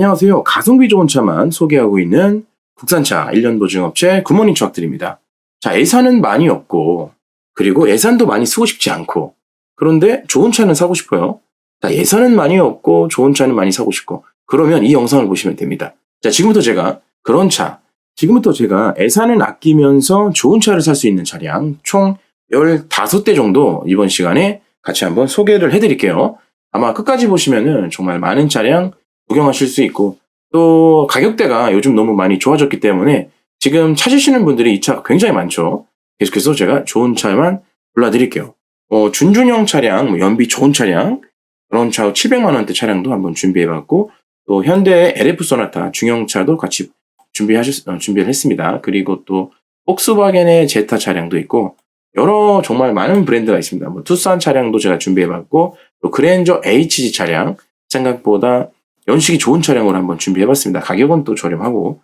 안녕하세요. 가성비 좋은 차만 소개하고 있는 국산차 1년 보증업체 굿모닝 추악드립니다. 자, 예산은 많이 없고, 그리고 예산도 많이 쓰고 싶지 않고, 그런데 좋은 차는 사고 싶어요. 자, 예산은 많이 없고, 좋은 차는 많이 사고 싶고, 그러면 이 영상을 보시면 됩니다. 자, 지금부터 제가 그런 차, 지금부터 제가 예산을 아끼면서 좋은 차를 살 수 있는 차량 총 15대 정도 이번 시간에 같이 한번 소개를 해드릴게요. 아마 끝까지 보시면은 정말 많은 차량 구경하실 수 있고 또 가격대가 요즘 너무 많이 좋아졌기 때문에 지금 찾으시는 분들이 이 차가 굉장히 많죠. 계속해서 제가 좋은 차만 골라드릴게요. 어, 준준형 차량, 뭐 연비 좋은 차량, 그런 차 700만 원대 차량도 한번 준비해봤고 또 현대 LF 소나타 중형차도 같이 준비하셨, 어, 준비를 했습니다. 그리고 또 폭스바겐의 제타 차량도 있고 여러 정말 많은 브랜드가 있습니다. 뭐 투싼 차량도 제가 준비해봤고 또 그랜저 HG 차량 생각보다 연식이 좋은 차량으로 한번 준비해봤습니다. 가격은 또 저렴하고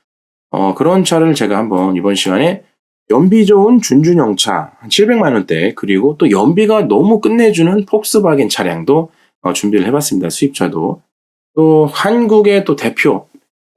어, 그런 차를 제가 한번 이번 시간에 연비 좋은 준준형 차 700만 원대 그리고 또 연비가 너무 끝내주는 폭스바겐 차량도 어, 준비를 해봤습니다. 수입차도 또 한국의 또 대표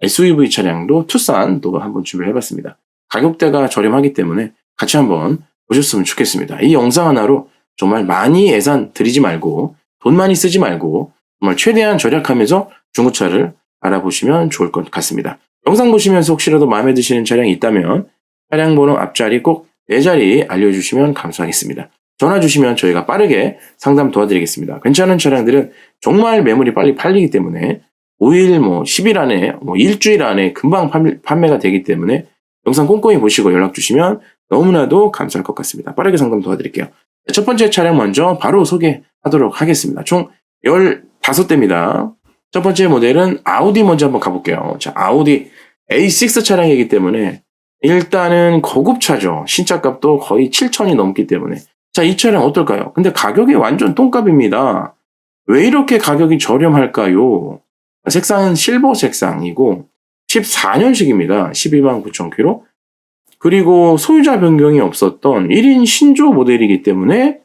SUV 차량도 투싼도 한번 준비를 해봤습니다. 가격대가 저렴하기 때문에 같이 한번 보셨으면 좋겠습니다. 이 영상 하나로 정말 많이 예산 들이지 말고 돈 많이 쓰지 말고 정말 최대한 절약하면서 중고차를 알아보시면 좋을 것 같습니다. 영상 보시면서 혹시라도 마음에 드시는 차량이 있다면 차량 번호 앞자리 꼭 네 자리 알려주시면 감사하겠습니다. 전화 주시면 저희가 빠르게 상담 도와드리겠습니다. 괜찮은 차량들은 정말 매물이 빨리 팔리기 때문에 5일, 뭐 10일 안에, 뭐 일주일 안에 금방 판매, 가 되기 때문에 영상 꼼꼼히 보시고 연락 주시면 너무나도 감사할 것 같습니다. 빠르게 상담 도와드릴게요. 첫 번째 차량 먼저 바로 소개하도록 하겠습니다. 총 15대입니다. 첫 번째 모델은 아우디 먼저 한번 가볼게요. 자, 아우디 A6 차량이기 때문에 일단은 고급차죠. 신차값도 거의 7천이 넘기 때문에. 자, 이 차량 어떨까요? 근데 가격이 완전 똥값입니다. 왜 이렇게 가격이 저렴할까요? 색상은 실버 색상이고 14년식입니다. 12만 9천 킬로. 그리고 소유자 변경이 없었던 1인 신조 모델이기 때문에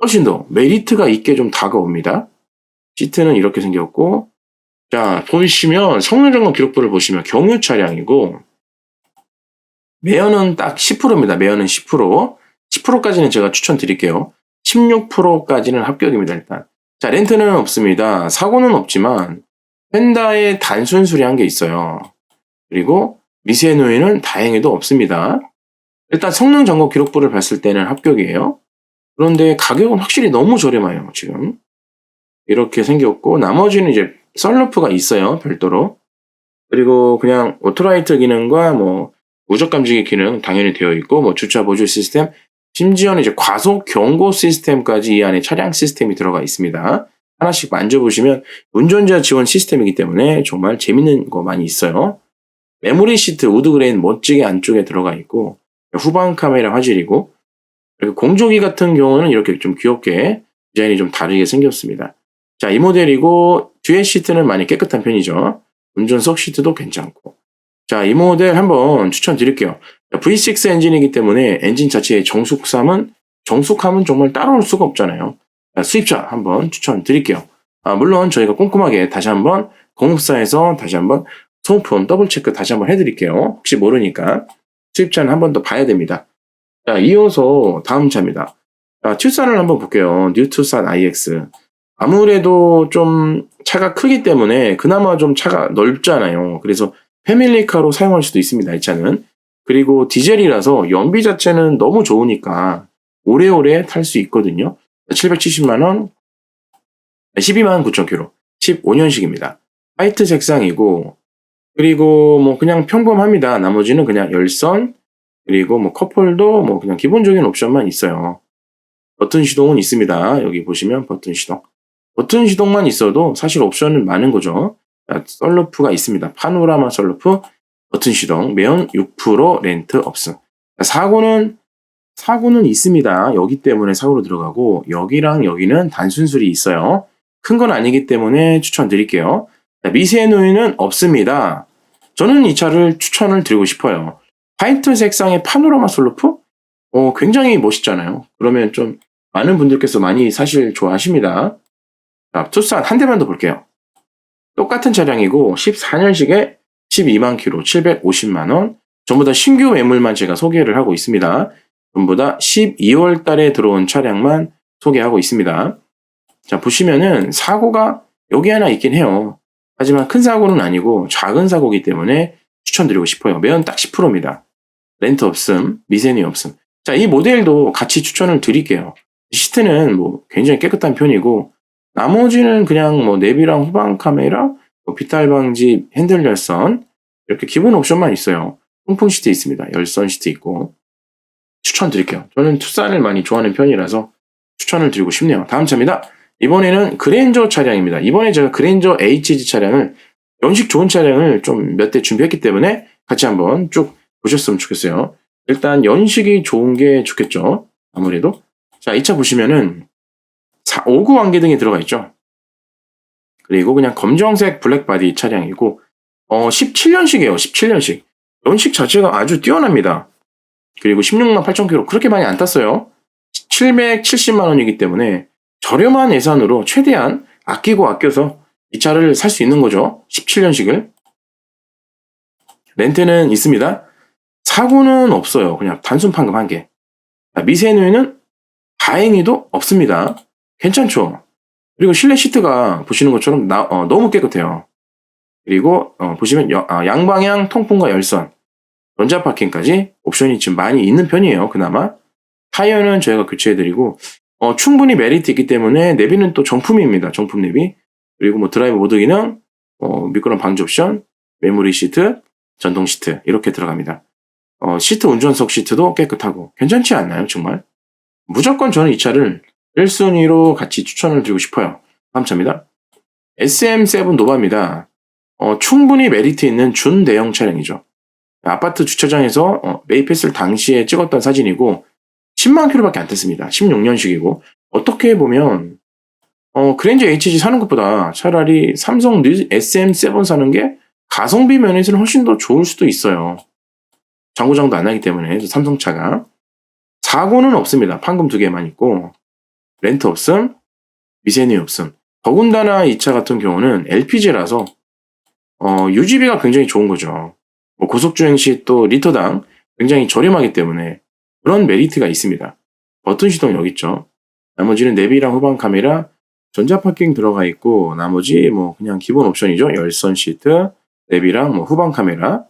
훨씬 더 메리트가 있게 좀 다가옵니다. 시트는 이렇게 생겼고 자 보시면 성능 점검 기록부를 보시면 경유 차량이고 매연은 딱 10%입니다. 매연은 10%. 10%까지는 제가 추천드릴게요. 16%까지는 합격입니다, 일단. 자, 렌트는 없습니다. 사고는 없지만, 펜다에 단순 수리한 게 있어요. 그리고 미세 노예는 다행히도 없습니다. 일단 성능 점검 기록부를 봤을 때는 합격이에요. 그런데 가격은 확실히 너무 저렴해요, 지금. 이렇게 생겼고, 나머지는 이제 썰루프가 있어요, 별도로. 그리고 그냥 오토라이트 기능과 뭐 무적 감지기 기능 당연히 되어 있고 뭐 주차 보조 시스템 심지어는 이제 과속 경고 시스템까지 이 안에 차량 시스템이 들어가 있습니다. 하나씩 만져보시면 운전자 지원 시스템이기 때문에 정말 재밌는 거 많이 있어요. 메모리 시트 우드 그레인 멋지게 안쪽에 들어가 있고 후방 카메라 화질이고 그리고 공조기 같은 경우는 이렇게 좀 귀엽게 디자인이 좀 다르게 생겼습니다. 자, 이 모델이고 뒤에 시트는 많이 깨끗한 편이죠. 운전석 시트도 괜찮고 자, 이 모델 한번 추천드릴게요. V6 엔진이기 때문에 엔진 자체의 정숙함은, 정숙함은 정말 따라올 수가 없잖아요. 자, 수입차 한번 추천드릴게요. 아, 물론 저희가 꼼꼼하게 다시 한번 공업사에서 다시 한번 소모품 더블 체크 다시 한번 해드릴게요. 혹시 모르니까 수입차는 한 번 더 봐야 됩니다. 자, 이어서 다음 차입니다. 자, 투싼을 한번 볼게요. 뉴 투싼 IX. 아무래도 좀 차가 크기 때문에 그나마 좀 차가 넓잖아요. 그래서 패밀리카로 사용할 수도 있습니다. 이 차는. 그리고 디젤이라서 연비 자체는 너무 좋으니까 오래오래 탈 수 있거든요. 770만원, 12만 9천 킬로, 15년식입니다. 화이트 색상이고, 그리고 뭐 그냥 평범합니다. 나머지는 그냥 열선, 그리고 뭐 컵홀더, 뭐 그냥 기본적인 옵션만 있어요. 버튼 시동은 있습니다. 여기 보시면 버튼 시동. 버튼 시동만 있어도 사실 옵션은 많은 거죠. 썰루프가 있습니다. 파노라마 썰루프, 버튼 시동, 매연 6% 렌트 없음. 사고는 사고는 있습니다. 여기 때문에 사고로 들어가고 여기랑 여기는 단순 술이 있어요. 큰 건 아니기 때문에 추천드릴게요. 미세 노인은 없습니다. 저는 이 차를 추천을 드리고 싶어요. 화이트 색상의 파노라마 솔루프? 어, 굉장히 멋있잖아요. 그러면 좀 많은 분들께서 많이 사실 좋아하십니다. 자, 투싼 한 대만 더 볼게요. 똑같은 차량이고 14년식에 12만 킬로 750만 원. 전부 다 신규 매물만 제가 소개를 하고 있습니다. 전부 다 12월 달에 들어온 차량만 소개하고 있습니다. 자, 보시면은 사고가 여기 하나 있긴 해요. 하지만 큰 사고는 아니고 작은 사고이기 때문에 추천드리고 싶어요. 매연 딱 10%입니다. 렌트 없음, 미세니 없음. 자, 이 모델도 같이 추천을 드릴게요. 시트는 뭐 굉장히 깨끗한 편이고 나머지는 그냥 뭐 내비랑 후방 카메라, 뭐 비탈 방지, 핸들 열선 이렇게 기본 옵션만 있어요. 통풍 시트 있습니다. 열선 시트 있고 추천드릴게요. 저는 투싼을 많이 좋아하는 편이라서 추천을 드리고 싶네요. 다음 차입니다. 이번에는 그랜저 차량입니다. 이번에 제가 그랜저 HG 차량을 연식 좋은 차량을 좀 몇 대 준비했기 때문에 같이 한번 쭉 보셨으면 좋겠어요. 일단 연식이 좋은 게 좋겠죠. 아무래도. 자, 이 차 보시면은 5구 완개등이 들어가 있죠. 그리고 그냥 검정색 블랙바디 차량이고 어 17년식이에요. 17년식. 연식 자체가 아주 뛰어납니다. 그리고 16만 8천 킬로 그렇게 많이 안 탔어요. 770만 원이기 때문에 저렴한 예산으로 최대한 아끼고 아껴서 이 차를 살 수 있는 거죠. 17년식을. 렌트는 있습니다. 사고는 없어요. 그냥 단순 판금 한 개. 미세누이는 다행히도 없습니다. 괜찮죠? 그리고 실내 시트가 보시는 것처럼 나- 어, 너무 깨끗해요. 그리고 어, 보시면 여- 아, 양방향 통풍과 열선, 전자 파킹까지 옵션이 지금 많이 있는 편이에요. 그나마 타이어는 저희가 교체해드리고 어, 충분히 메리트 있기 때문에 내비는 또 정품입니다. 정품 내비. 그리고 뭐 드라이브 모드 기능, 어, 미끄럼 방지 옵션, 메모리 시트, 전동 시트 이렇게 들어갑니다. 어, 시트 운전석 시트도 깨끗하고 괜찮지 않나요? 정말 무조건 저는 이 차를 1순위로 같이 추천을 드리고 싶어요. 다음 차입니다. SM7 노바입니다. 어, 충분히 메리트 있는 준대형 차량이죠. 아파트 주차장에서 어, 매입했을 당시에 찍었던 사진이고 10만 킬로밖에 안 탔습니다. 16년식이고 어떻게 보면 어, 그랜저 HG 사는 것보다 차라리 삼성 SM7 사는 게 가성비 면에서는 훨씬 더 좋을 수도 있어요. 장고장도 안 나기 때문에 삼성차가 사고는 없습니다. 판금 두 개만 있고 렌트 없음, 미세누이 없음. 더군다나 이 차 같은 경우는 LPG라서 어, 유지비가 굉장히 좋은 거죠. 뭐 고속주행 시 또 리터당 굉장히 저렴하기 때문에 그런 메리트가 있습니다. 버튼 시동 여기 있죠. 나머지는 내비랑 후방 카메라, 전자 파킹 들어가 있고 나머지 뭐 그냥 기본 옵션이죠. 열선 시트, 내비랑 뭐 후방 카메라.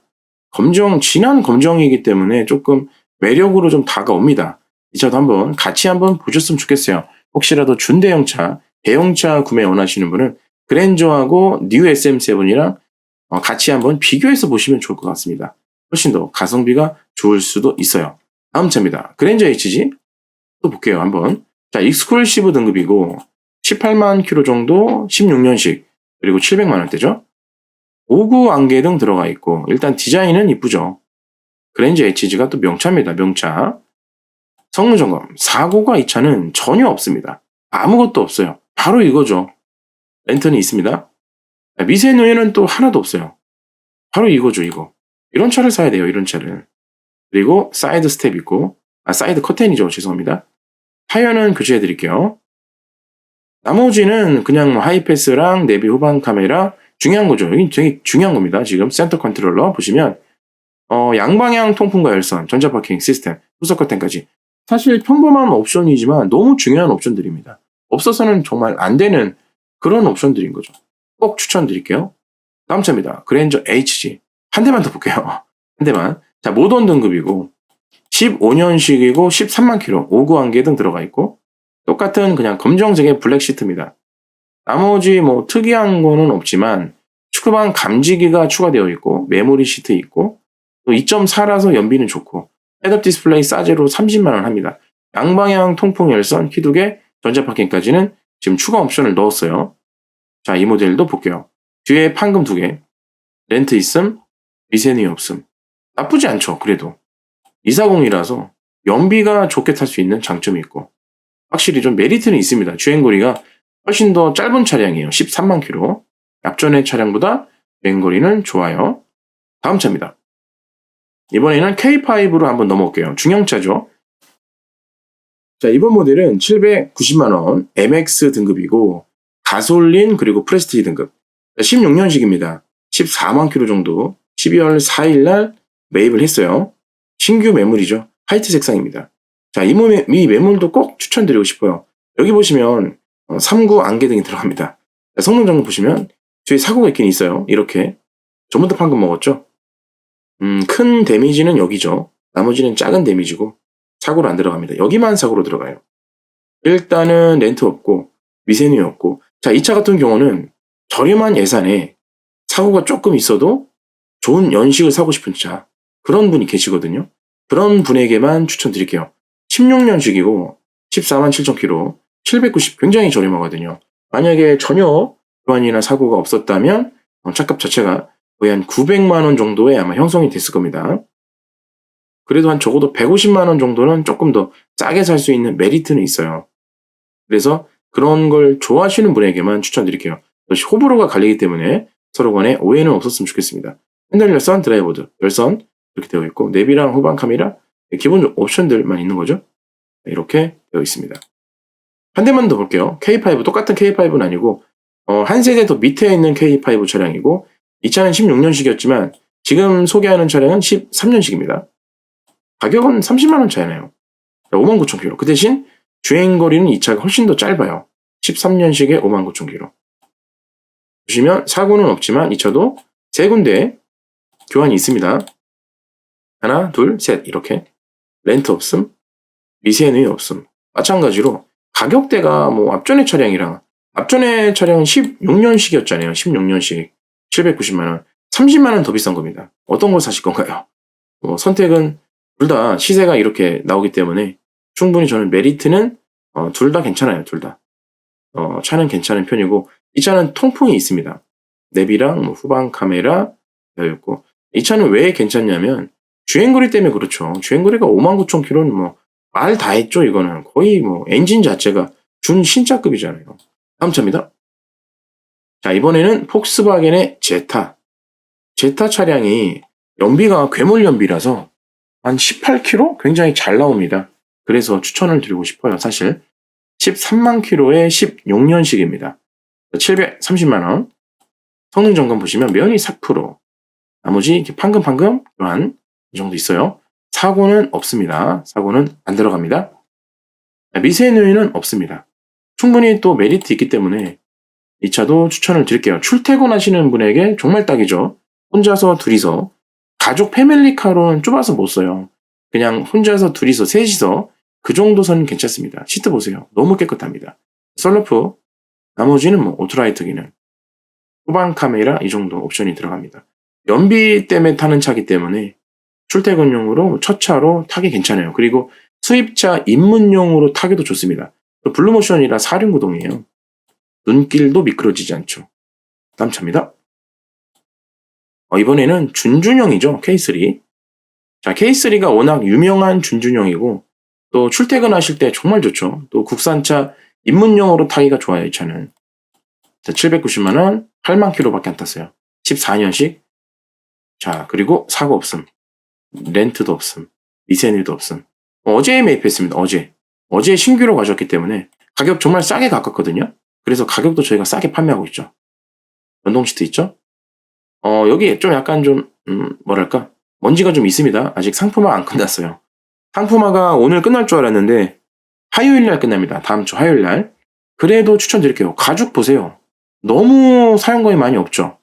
검정 진한 검정이기 때문에 조금 매력으로 좀 다가옵니다. 이 차도 한번 같이 한번 보셨으면 좋겠어요. 혹시라도 준대형차, 대형차 구매 원하시는 분은 그랜저하고 뉴 SM7이랑 어, 같이 한번 비교해서 보시면 좋을 것 같습니다. 훨씬 더 가성비가 좋을 수도 있어요. 다음 차입니다. 그랜저 HG 또 볼게요. 한번. 자, 익스클루시브 등급이고 18만 킬로 정도 16년식 그리고 700만 원대죠. 5구 안개 등 들어가 있고 일단 디자인은 이쁘죠. 그랜저 HG가 또 명차입니다. 명차. 성능 점검. 사고가 이 차는 전혀 없습니다. 아무것도 없어요. 바로 이거죠. 렌트는 있습니다. 미세누이는 또 하나도 없어요. 바로 이거죠, 이거. 이런 차를 사야 돼요, 이런 차를. 그리고 사이드 스텝 있고, 아, 사이드 커튼이죠, 죄송합니다. 타이어는 교체해 드릴게요. 나머지는 그냥 뭐 하이패스랑 내비 후방 카메라, 중요한 거죠. 여기 되게 중요한 겁니다. 지금 센터 컨트롤러 보시면, 어, 양방향 통풍과 열선, 전자 파킹 시스템, 후석 커튼까지. 사실 평범한 옵션이지만 너무 중요한 옵션들입니다. 없어서는 정말 안 되는 그런 옵션들인 거죠. 꼭 추천드릴게요. 다음 차입니다. 그랜저 HG. 한 대만 더 볼게요. 한 대만. 자, 모던 등급이고, 15년식이고, 13만 킬로, 5구 안개 등 들어가 있고, 똑같은 그냥 검정색의 블랙 시트입니다. 나머지 뭐 특이한 거는 없지만, 축구방 감지기가 추가되어 있고, 메모리 시트 있고, 또 2.4라서 연비는 좋고, 헤드업 디스플레이 싸제로 30만원 합니다. 양방향 통풍 열선, 키두개, 전자파킹까지는 지금 추가 옵션을 넣었어요. 자, 이 모델도 볼게요. 뒤에 판금 두 개, 렌트 있음, 미세누이 없음. 나쁘지 않죠, 그래도. 240이라서 연비가 좋게 탈 수 있는 장점이 있고, 확실히 좀 메리트는 있습니다. 주행거리가 훨씬 더 짧은 차량이에요. 13만 킬로. 앞전의 차량보다 주행거리는 좋아요. 다음 차입니다. 이번에는 K5로 한번 넘어올게요. 중형차죠. 자, 이번 모델은 790만원 MX 등급이고, 가솔린 그리고 프레스티지 등급. 16년식입니다. 14만 킬로 정도 12월 4일 날 매입을 했어요. 신규 매물이죠. 화이트 색상입니다. 자, 이, 몸, 이 매물도 꼭 추천드리고 싶어요. 여기 보시면 3구 안개등이 들어갑니다. 자, 성능 점검 보시면 뒤에 사고가 있긴 있어요. 이렇게. 전부 다 방금 먹었죠? 음, 큰 데미지는 여기죠. 나머지는 작은 데미지고 사고로 안 들어갑니다. 여기만 사고로 들어가요. 일단은 렌트 없고 미세누이 없고 자, 이 차 같은 경우는 저렴한 예산에 사고가 조금 있어도 좋은 연식을 사고 싶은 차 그런 분이 계시거든요. 그런 분에게만 추천드릴게요. 16년식이고 14만 7천 킬로 790 굉장히 저렴하거든요. 만약에 전혀 교환이나 사고가 없었다면 어, 차값 자체가 거의 한 900만 원 정도에 아마 형성이 됐을 겁니다. 그래도 한 적어도 150만 원 정도는 조금 더 싸게 살 수 있는 메리트는 있어요. 그래서 그런 걸 좋아하시는 분에게만 추천드릴게요. 역시 호불호가 갈리기 때문에 서로 간에 오해는 없었으면 좋겠습니다. 핸들 열선, 드라이버드, 열선 이렇게 되어 있고 내비랑 후방 카메라 기본 옵션들만 있는 거죠. 이렇게 되어 있습니다. 한 대만 더 볼게요. K5 똑같은 K5는 아니고 어, 한 세대 더 밑에 있는 K5 차량이고 이 차는 16년식이었지만 지금 소개하는 차량은 13년식입니다. 가격은 30만 원 차이나요. 5만 9천 킬로. 그 대신 주행 거리는 이 차가 훨씬 더 짧아요. 13년식에 5만 9천 킬로. 보시면 사고는 없지만 이 차도 세 군데 교환이 있습니다. 하나, 둘, 셋 이렇게 렌트 없음, 미세누이 없음. 마찬가지로 가격대가 뭐 앞전의 차량이랑 앞전의 차량은 16년식이었잖아요. 16년식 790만 원, 30만 원 더 비싼 겁니다. 어떤 걸 사실 건가요? 뭐 선택은 둘 다 시세가 이렇게 나오기 때문에 충분히 저는 메리트는 어, 둘 다 괜찮아요. 둘 다. 어, 차는 괜찮은 편이고 이 차는 통풍이 있습니다. 내비랑 뭐 후방 카메라 되어 있고 이 차는 왜 괜찮냐면 주행거리 때문에 그렇죠. 주행거리가 5만 9천 킬로는 뭐 말 다 했죠. 이거는 거의 뭐 엔진 자체가 준 신차급이잖아요. 다음 차입니다. 자 이번에는 폭스바겐의 제타. 제타 차량이 연비가 괴물 연비라서 한 18km 굉장히 잘 나옵니다. 그래서 추천을 드리고 싶어요. 사실 13만 킬로의 16년식입니다. 730만원. 성능 점검 보시면 면이 4%. 나머지 판금판금 교환 이 정도 있어요. 사고는 없습니다. 사고는 안 들어갑니다. 미세누이는 없습니다. 충분히 또 메리트 있기 때문에 이 차도 추천을 드릴게요. 출퇴근하시는 분에게 정말 딱이죠. 혼자서 둘이서 가족 패밀리카로는 좁아서 못 써요. 그냥 혼자서 둘이서 셋이서 그 정도 선은 괜찮습니다. 시트 보세요. 너무 깨끗합니다. 썰러프 나머지는 뭐 오토라이트 기능 후방 카메라 이 정도 옵션이 들어갑니다. 연비 때문에 타는 차기 때문에 출퇴근용으로 첫 차로 타기 괜찮아요. 그리고 수입차 입문용으로 타기도 좋습니다. 블루모션이라 사륜구동이에요. 눈길도 미끄러지지 않죠. 다음 차입니다. 어, 이번에는 준준형이죠. K3. 자, K3가 워낙 유명한 준준형이고 또 출퇴근하실 때 정말 좋죠. 또 국산차 입문용으로 타기가 좋아요. 이 차는. 자, 790만 원, 8만 킬로밖에 안 탔어요. 14년식. 자, 그리고 사고 없음. 렌트도 없음. 미세누이도 없음. 어제 매입했습니다. 어제. 어제 신규로 가졌기 때문에 가격 정말 싸게 가깝거든요. 그래서 가격도 저희가 싸게 판매하고 있죠. 연동 시트 있죠? 어, 여기 좀 약간 좀, 음, 뭐랄까. 먼지가 좀 있습니다. 아직 상품화 안 끝났어요. 상품화가 오늘 끝날 줄 알았는데, 화요일 날 끝납니다. 다음 주 화요일 날. 그래도 추천드릴게요. 가죽 보세요. 너무 사용감이 많이 없죠.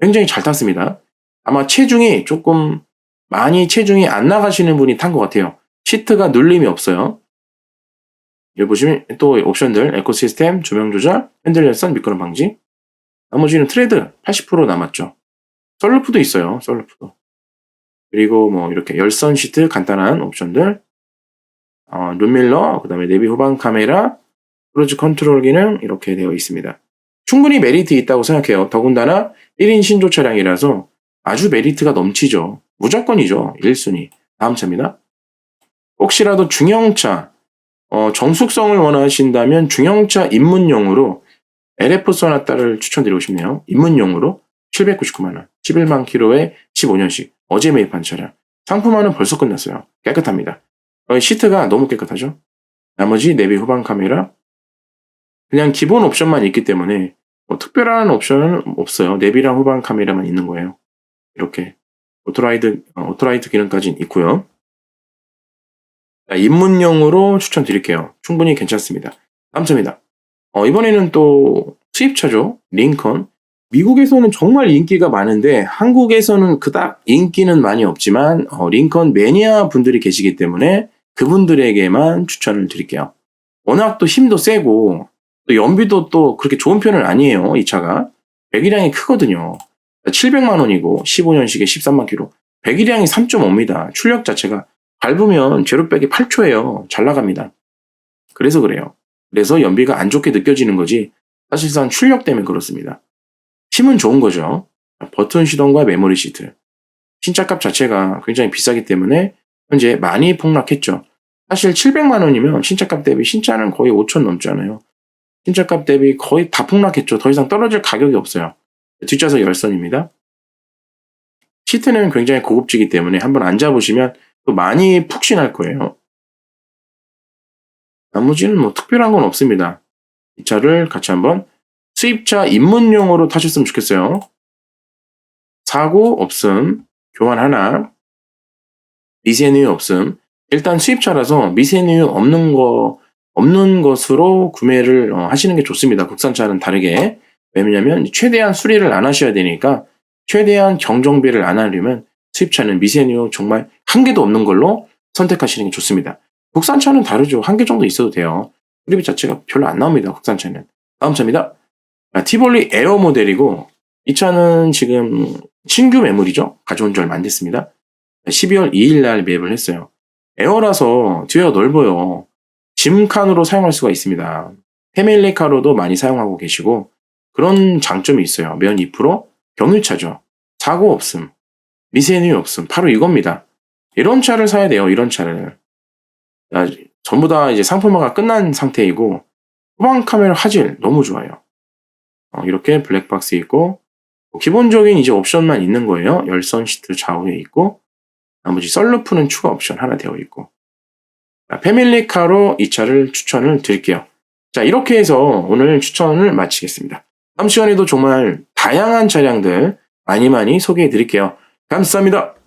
굉장히 잘 탔습니다. 아마 체중이 조금 많이 체중이 안 나가시는 분이 탄 것 같아요. 시트가 눌림이 없어요. 여기 보시면 또 옵션들, 에코시스템, 조명 조절, 핸들 열선, 미끄럼 방지. 나머지는 트레드 80% 남았죠. 썰루프도 있어요. 썰루프도. 그리고 뭐 이렇게 열선 시트 간단한 옵션들. 어, 룸밀러, 그 다음에 내비 후방 카메라, 크루즈 컨트롤 기능 이렇게 되어 있습니다. 충분히 메리트 있다고 생각해요. 더군다나 1인 신조 차량이라서 아주 메리트가 넘치죠. 무조건이죠. 1순위. 다음 차입니다. 혹시라도 중형차, 어, 정숙성을 원하신다면 중형차 입문용으로 LF 소나타를 추천드리고 싶네요. 입문용으로 799만원, 11만 킬로에 15년씩, 어제 매입한 차량. 상품화는 벌써 끝났어요. 깨끗합니다. 어, 시트가 너무 깨끗하죠? 나머지 내비 후방 카메라, 그냥 기본 옵션만 있기 때문에 뭐 특별한 옵션은 없어요. 내비랑 후방 카메라만 있는 거예요. 이렇게 오토라이드 어, 오토라이트 기능까지 있고요. 자, 입문용으로 추천드릴게요. 충분히 괜찮습니다. 다음 차입니다. 어, 이번에는 또 수입차죠. 링컨. 미국에서는 정말 인기가 많은데 한국에서는 그닥 인기는 많이 없지만 어, 링컨 매니아 분들이 계시기 때문에 그분들에게만 추천을 드릴게요. 워낙 또 힘도 세고 또 연비도 또 그렇게 좋은 편은 아니에요. 이 차가 배기량이 크거든요. 700만 원이고 15년식에 13만 킬로. 배기량이 3.5입니다. 출력 자체가 밟으면 제로백이 8초예요. 잘 나갑니다. 그래서 그래요. 그래서 연비가 안 좋게 느껴지는 거지 사실상 출력 때문에 그렇습니다. 힘은 좋은 거죠. 버튼 시동과 메모리 시트. 신차값 자체가 굉장히 비싸기 때문에 현재 많이 폭락했죠. 사실 700만 원이면 신차값 대비 신차는 거의 5천 넘잖아요. 신차값 대비 거의 다 폭락했죠. 더 이상 떨어질 가격이 없어요. 뒷좌석 열선입니다. 시트는 굉장히 고급지기 때문에 한번 앉아보시면 또 많이 푹신할 거예요. 나머지는 뭐 특별한 건 없습니다. 이 차를 같이 한번 수입차 입문용으로 타셨으면 좋겠어요. 사고 없음, 교환 하나, 미세누유 없음. 일단 수입차라서 미세누유 없는 거 없는 것으로 구매를 어, 하시는 게 좋습니다. 국산차는 다르게. 왜냐면 최대한 수리를 안 하셔야 되니까 최대한 경정비를 안 하려면 수입차는 미세누유 정말 한 개도 없는 걸로 선택하시는 게 좋습니다. 국산차는 다르죠. 한 개 정도 있어도 돼요. 수리비 자체가 별로 안 나옵니다. 국산차는. 다음 차입니다. 아, 티볼리 에어 모델이고 이 차는 지금 신규 매물이죠. 가져온 지 얼마 안 됐습니다. 12월 2일 날 매입을 했어요. 에어라서 뒤가 넓어요. 짐칸으로 사용할 수가 있습니다. 패밀리카로도 많이 사용하고 계시고 그런 장점이 있어요. 면 2% 경유차죠. 사고 없음, 미세누유 없음. 바로 이겁니다. 이런 차를 사야 돼요. 이런 차를. 아, 전부 다 이제 상품화가 끝난 상태이고 후방 카메라 화질 너무 좋아요. 어, 이렇게 블랙박스 있고 기본적인 이제 옵션만 있는 거예요. 열선 시트 좌우에 있고 나머지 썰루프는 추가 옵션 하나 되어 있고 자, 패밀리카로 이 차를 추천을 드릴게요. 자 이렇게 해서 오늘 추천을 마치겠습니다. 다음 시간에도 정말 다양한 차량들 많이 많이 소개해 드릴게요. 감사합니다.